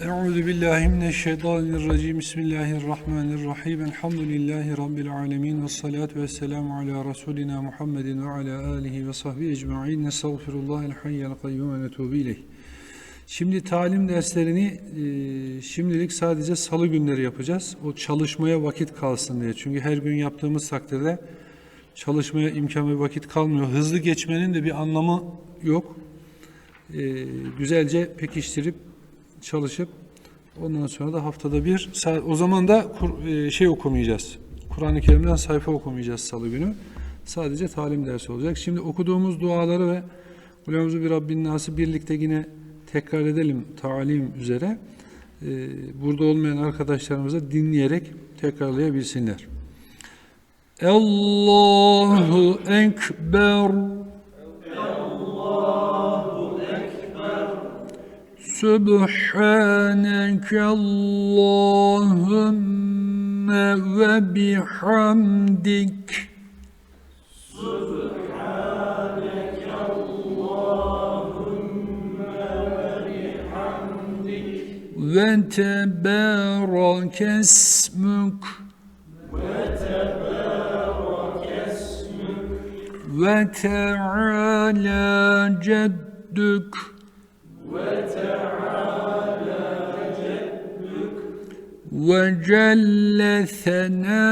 Euzu billahi mineşşeytanirracim. Bismillahirrahmanirrahim. Elhamdülillahi rabbil alamin ve salatu vesselamu ala rasulina Muhammedin ve ala alihi ve sahbihi ecmaîn. Estağfirullahel hayyel kayyum ve etûbü ileyh. Şimdi talim derslerini e, şimdilik sadece salı günleri yapacağız. O çalışmaya vakit kalsın diye. Çünkü her gün yaptığımız takdirde çalışmaya imkan ve vakit kalmıyor. Hızlı geçmenin de bir anlamı yok. E, güzelce pekiştirip çalışıp ondan sonra da haftada bir o zaman da e, şey okumayacağız. Kur'an-ı Kerim'den sayfa okumayacağız salı günü. Sadece talim dersi olacak. Şimdi okuduğumuz duaları ve Ulemzu bir Rabbin Nas'ı birlikte yine tekrar edelim talim üzere. E, burada olmayan arkadaşlarımıza dinleyerek tekrarlayabilsinler. Allahu Ekber. Subhaneke Allahümme ve bihamdik. Subhaneke Allahümme ve bihamdik. Ve tebarak esmük. Ve tebarak esmük. Ve teala ceddük. وجل ثناؤك.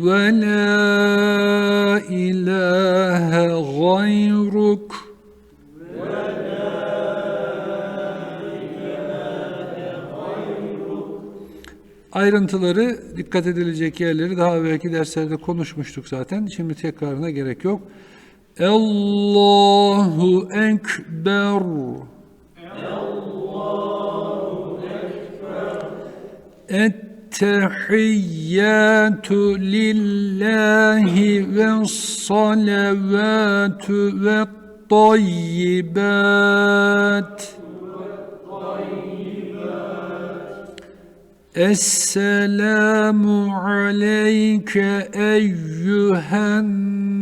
ولا إله Ayrıntıları, dikkat edilecek yerleri daha evvelki derslerde konuşmuştuk zaten. Şimdi tekrarına gerek yok. Allahu Ekber. Allahu Ettehiyyatü lillahi ve salavatü ve tayyibat. Esselamu aleyke eyyühen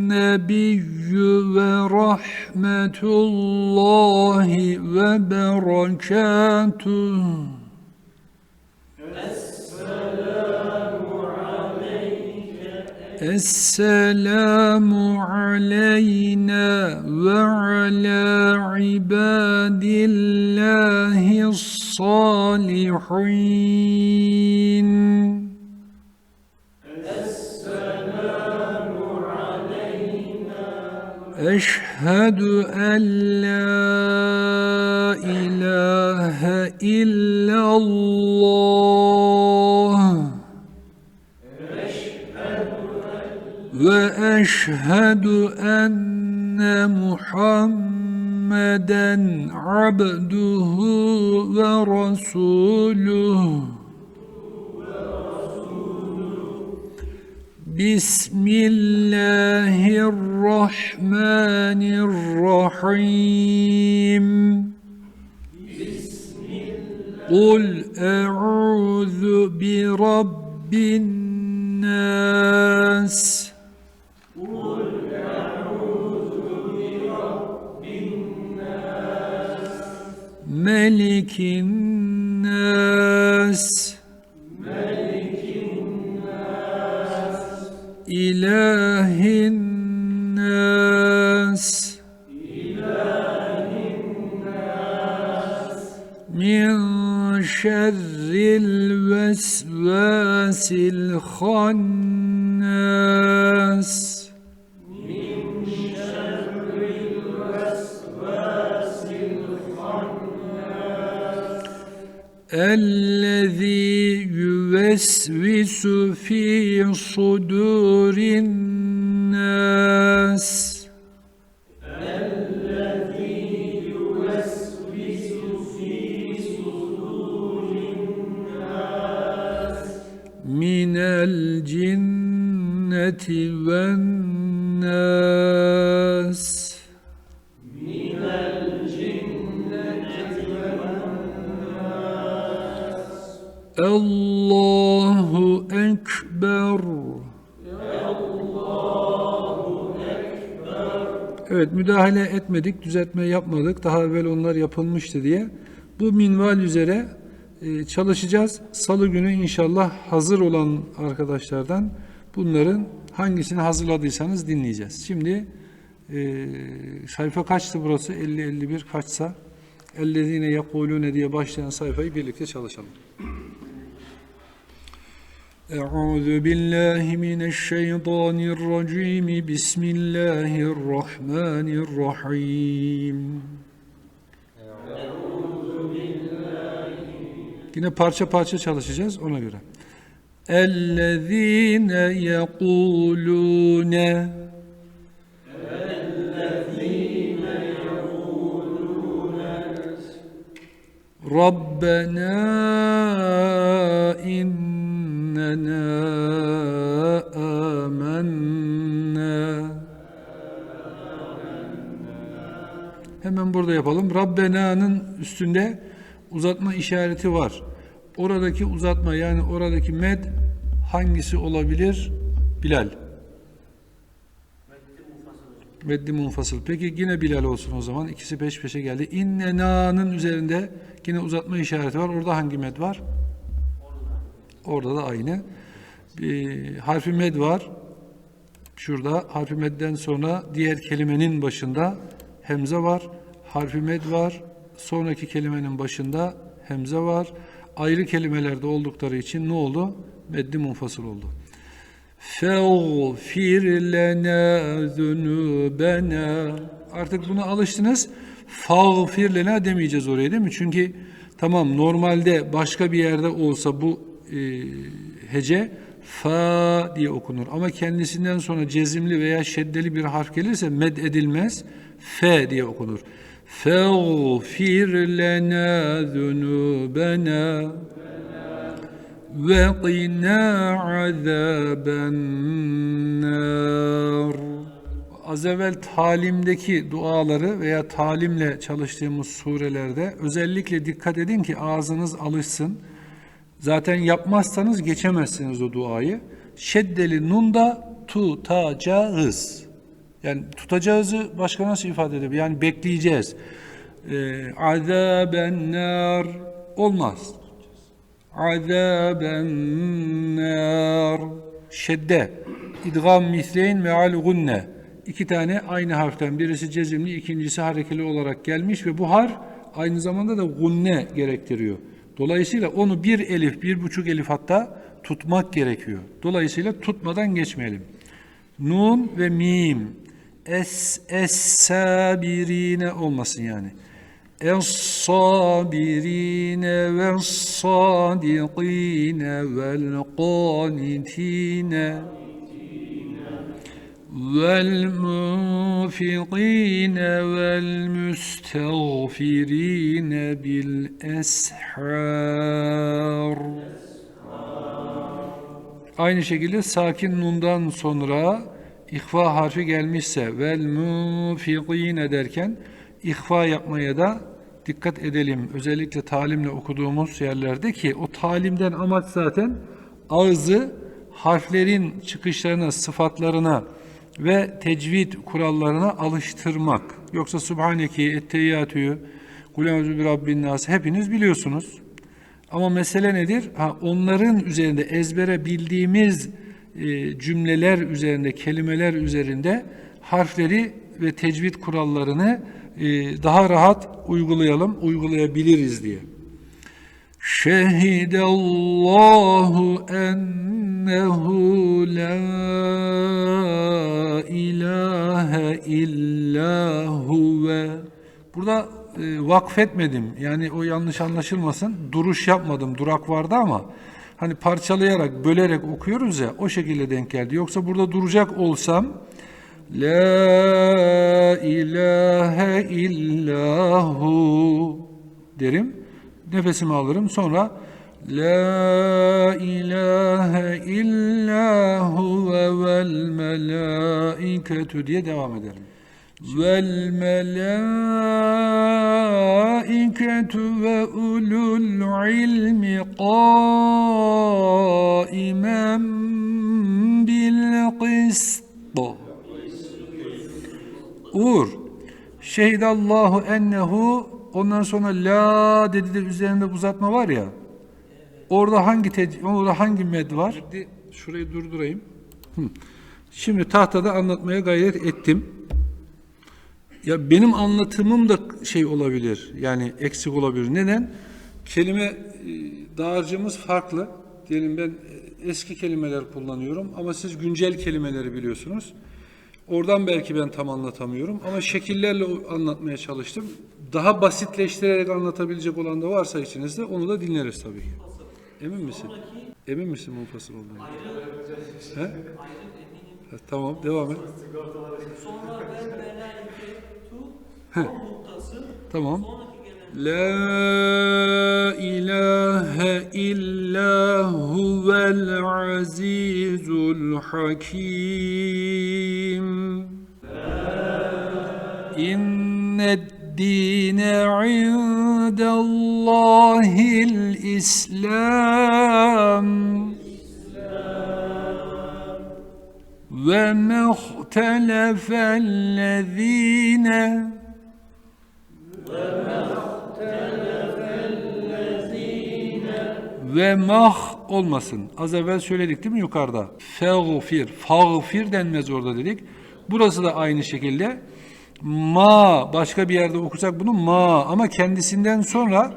nebiyyü ve rahmetullahi ve berekatuhu. Esselamu السلام علينا وعلى عباد الله الصالحين. أشهد أن لا إله إلا الله. وأشهد أن محمدا عبده ورسوله. بسم الله الرحمن الرحيم. قل أعوذ برب الناس. ملك الناس. إله الناس. من شر الوسواس الخناس. الذي يوسوس في صدور الناس Evet müdahale etmedik, düzeltme yapmadık. Daha evvel onlar yapılmıştı diye. Bu minval üzere e, çalışacağız. Salı günü inşallah hazır olan arkadaşlardan bunların hangisini hazırladıysanız dinleyeceğiz. Şimdi e, sayfa kaçtı burası? 50-51 kaçsa? اَلَّذ۪ينَ يَقُولُونَ diye başlayan sayfayı birlikte çalışalım. أعوذ بالله من الشيطان الرجيم بسم الله الرحمن الرحيم Yine parça parça çalışacağız ona göre. اَلَّذ۪ينَ يَقُولُونَ ربنا إننا آمنا Hemen burada yapalım. Rabbena'nın üstünde uzatma işareti var. Oradaki uzatma yani oradaki med hangisi olabilir? Bilal. Meddi munfasıl. Peki yine Bilal olsun o zaman. İkisi peş peşe geldi. İnne na'nın üzerinde yine uzatma işareti var. Orada hangi med var? Orada da aynı. Bir harfi med var. Şurada harfi medden sonra diğer kelimenin başında hemze var. Harfi med var. Sonraki kelimenin başında hemze var. Ayrı kelimelerde oldukları için ne oldu? Meddi munfasıl oldu. Feğfir lena zunubena Artık buna alıştınız. Fağfir lena demeyeceğiz oraya değil mi? Çünkü tamam normalde başka bir yerde olsa bu e, hece fa diye okunur. Ama kendisinden sonra cezimli veya şeddeli bir harf gelirse med edilmez. Fe diye okunur. Feğfir lena zunubena ve qina azaben. Az evvel talimdeki duaları veya talimle çalıştığımız surelerde özellikle dikkat edin ki ağzınız alışsın. Zaten yapmazsanız geçemezsiniz o duayı. Şeddeli nunda tutacağız. Yani tutacağızı başka nasıl ifade edebilir? Yani bekleyeceğiz. Ee, azaben nar olmaz azaben nar şedde idgam misleyn ve al gunne iki tane aynı harften birisi cezimli ikincisi harekeli olarak gelmiş ve bu harf aynı zamanda da gunne gerektiriyor. Dolayısıyla onu bir elif, bir buçuk elif hatta tutmak gerekiyor. Dolayısıyla tutmadan geçmeyelim. Nun ve mim. Es, es sabirine olmasın yani. Es sabirine ve sadikine vel qanitine. والمنفقين والمستغفرين بالأسحار Aynı şekilde sakin nundan sonra ihfa harfi gelmişse vel munfiqine derken ihfa yapmaya da dikkat edelim. Özellikle talimle okuduğumuz yerlerde ki o talimden amaç zaten ağzı harflerin çıkışlarına, sıfatlarına ve tecvid kurallarına alıştırmak. Yoksa Subhaneki, Etteyyatü'yü, Kulemezü bir Rabbin Nas hepiniz biliyorsunuz. Ama mesele nedir? Ha, onların üzerinde ezbere bildiğimiz e, cümleler üzerinde, kelimeler üzerinde harfleri ve tecvid kurallarını e, daha rahat uygulayalım, uygulayabiliriz diye. Şehidallahu ennehu la ilahe illa huve. Burada e, vakfetmedim. Yani o yanlış anlaşılmasın. Duruş yapmadım. Durak vardı ama hani parçalayarak, bölerek okuyoruz ya o şekilde denk geldi. Yoksa burada duracak olsam La ilahe illahu derim. Nefesimi alırım. Sonra La ilahe illahu ve vel melaiketu diye devam ederim. Vel melaiketu ve ulul ilmi qaimen bil qist Uğur. Şehidallahu ennehu ondan sonra la dedi de üzerinde uzatma var ya. Orada hangi tec- orada hangi med var? Şurayı durdurayım. Şimdi tahtada anlatmaya gayret ettim. Ya benim anlatımım da şey olabilir. Yani eksik olabilir. Neden? Kelime e, dağarcığımız farklı. Diyelim ben e, eski kelimeler kullanıyorum ama siz güncel kelimeleri biliyorsunuz. Oradan belki ben tam anlatamıyorum ama şekillerle anlatmaya çalıştım. Daha basitleştirerek anlatabilecek olan da varsa içinizde onu da dinleriz tabii ki. Emin misin? Emin misin munfasıl olduğunu? He? Ha, Tamam devam et. Sonra ben melaiketu o muhtası Tamam. La ilahe illa huvel azizul hakim. İnned dine indellahil İslam. وما اختلف الذين ve mah olmasın. Az evvel söyledik değil mi yukarıda? Fağfir, fağfir denmez orada dedik. Burası da aynı şekilde. Ma, başka bir yerde okusak bunu ma. Ama kendisinden sonra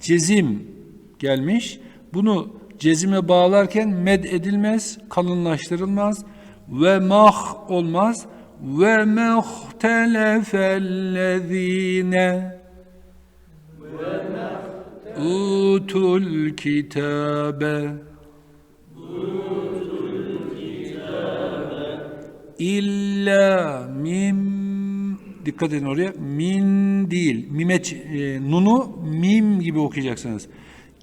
cezim gelmiş. Bunu cezime bağlarken med edilmez, kalınlaştırılmaz. Ve mah olmaz. Ve mehtelefellezine Utul kitabe. İlla mim Dikkat edin oraya. Min değil. Mimeç e, nunu mim gibi okuyacaksınız.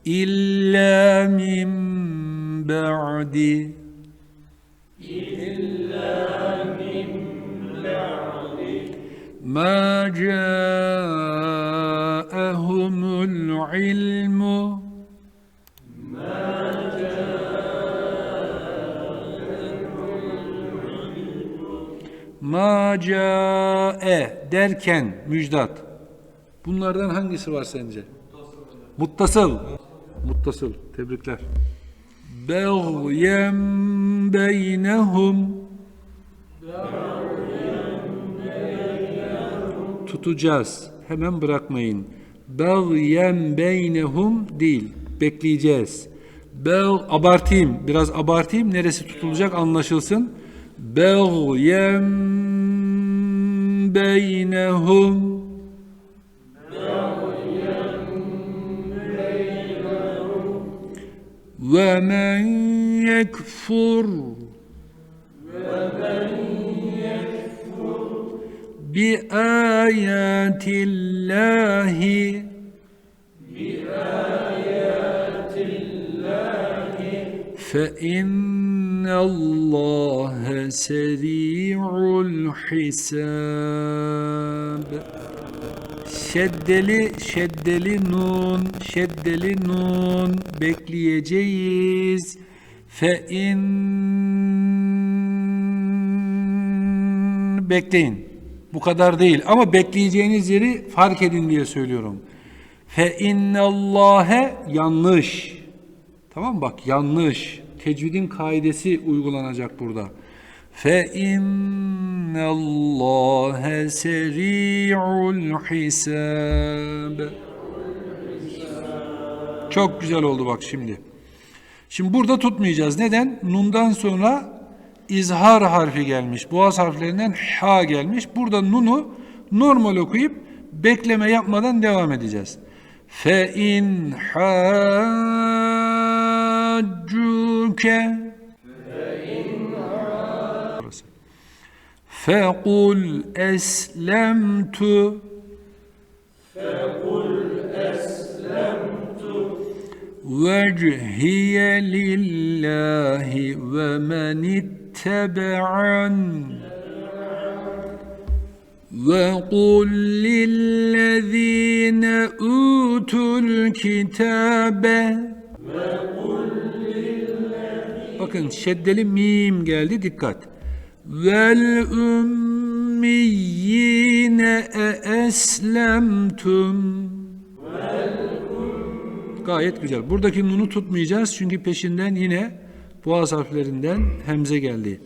İlla mim ba'di. İlla min ba'di. Ma ca'ahumul ilmu. Macae derken müjdat. Bunlardan hangisi var sence? Muttasıl. Muttasıl. Tebrikler. Beğyen beynehum. Tutacağız. Hemen bırakmayın. Beğyen beynehum değil. Bekleyeceğiz. Bel abartayım. Biraz abartayım. Neresi tutulacak anlaşılsın. بغيا بينهم. ومن يكفر ومن يكفر بآيات الله بآيات الله. فإن Allah seri'ul hisab. Şeddeli, şeddeli nun, şeddeli nun bekleyeceğiz. Fe in bekleyin. Bu kadar değil ama bekleyeceğiniz yeri fark edin diye söylüyorum. Fe innallâhe yanlış. Tamam bak yanlış. Tecvidin kaidesi uygulanacak burada. Fe innallâhe seri'ul hisab. Çok güzel oldu bak şimdi. Şimdi burada tutmayacağız. Neden? Nundan sonra izhar harfi gelmiş. Boğaz harflerinden ha gelmiş. Burada nunu normal okuyup bekleme yapmadan devam edeceğiz. Fe in حاجوك فقل أسلمت فقل أسلمت. وجهي لله ومن اتبعن. وقل للذين أوتوا الكتاب Bakın şeddeli mim geldi dikkat. Vel ümmiyine eslemtum Gayet güzel. Buradaki nunu tutmayacağız çünkü peşinden yine boğaz harflerinden hemze geldi.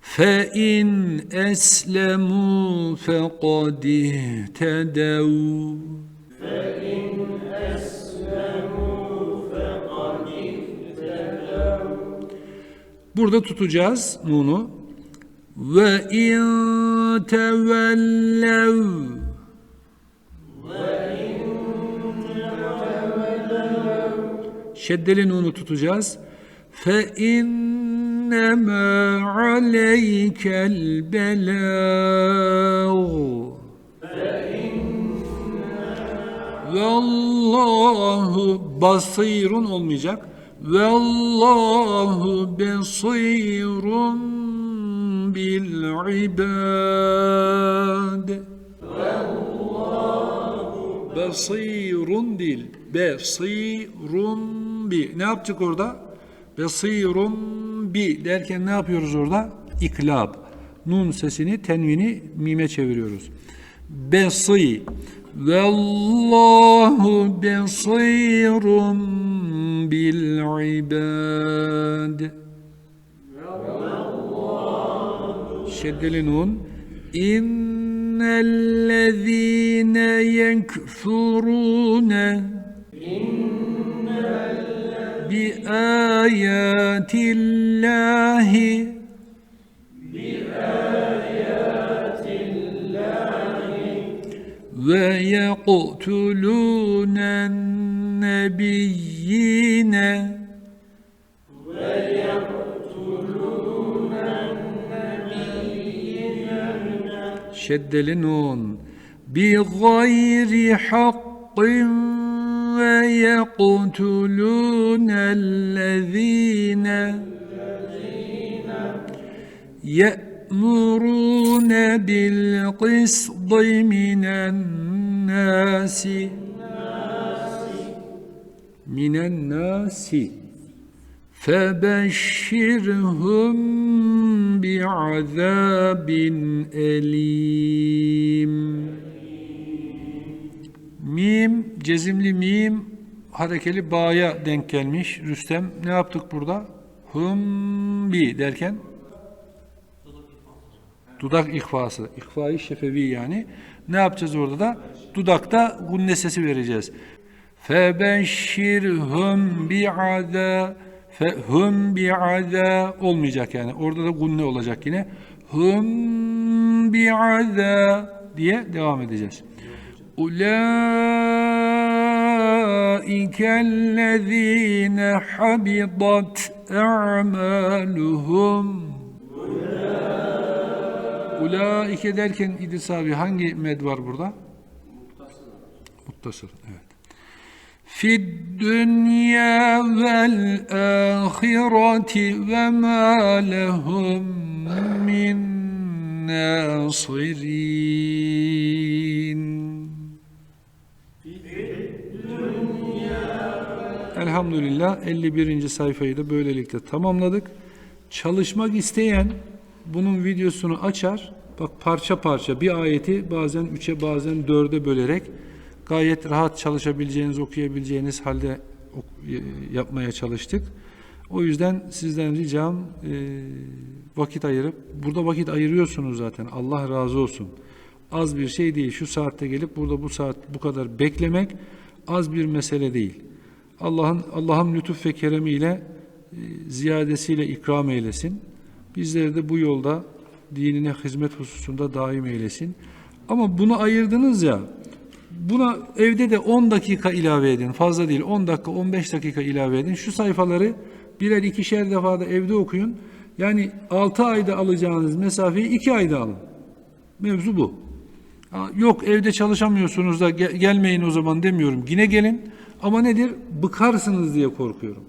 Fe in eslemu fekad ihtedev. Burada tutacağız nunu. Ve in tevellev. Şeddeli nunu tutacağız. Fe innema aleykel belâg. Vallahu basirun olmayacak. Vallahu besirun bil ibad. Besirun değil. Besirun bi. Ne yaptık orada? Besirun bi derken ne yapıyoruz orada? İklab. Nun sesini, tenvini mime çeviriyoruz. Besi. Vallahu besirun bil ibad. Şeddeli nun. İnnellezîne yekfurûne bi âyâtillâhi ve yeqtulûnen nebiyyine şeddeli nun bi gayri hakkın ve yeqtulûnellezîne يأمرون بالقسط من الناس من الناس فبشرهم بعذاب أليم Mim, cezimli mim harekeli ba'ya denk gelmiş. Rüstem ne yaptık burada? Hum bi derken dudak ihfası. İhfai şefevi yani. Ne yapacağız orada da? Dudakta gunne sesi vereceğiz. Febeşşirhum bi'ada fehum bi'ada olmayacak yani. Orada da gunne olacak yine. Hum bi'ada diye devam edeceğiz. Ulaikellezine habidat a'maluhum Ulaike derken İdris abi hangi med var burada? Muttasıl. Evet. Fid dünya vel ahireti ve ma lehum min nasirin. Elhamdülillah 51. sayfayı da böylelikle tamamladık. Çalışmak isteyen bunun videosunu açar. Bak parça parça bir ayeti bazen 3'e bazen 4'e bölerek gayet rahat çalışabileceğiniz, okuyabileceğiniz halde e, yapmaya çalıştık. O yüzden sizden ricam e, vakit ayırıp, burada vakit ayırıyorsunuz zaten. Allah razı olsun. Az bir şey değil. Şu saatte gelip burada bu saat bu kadar beklemek az bir mesele değil. Allah'ın Allah'ın lütuf ve keremiyle e, ziyadesiyle ikram eylesin. Bizleri de bu yolda dinine hizmet hususunda daim eylesin. Ama bunu ayırdınız ya, buna evde de 10 dakika ilave edin. Fazla değil 10 dakika 15 dakika ilave edin. Şu sayfaları birer ikişer defa da evde okuyun. Yani 6 ayda alacağınız mesafeyi 2 ayda alın. Mevzu bu. Yok evde çalışamıyorsunuz da ge- gelmeyin o zaman demiyorum. Yine gelin. Ama nedir? Bıkarsınız diye korkuyorum.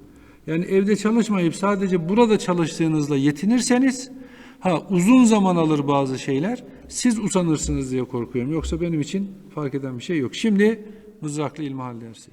Yani evde çalışmayıp sadece burada çalıştığınızla yetinirseniz ha uzun zaman alır bazı şeyler. Siz usanırsınız diye korkuyorum. Yoksa benim için fark eden bir şey yok. Şimdi mızraklı ilmihal dersi.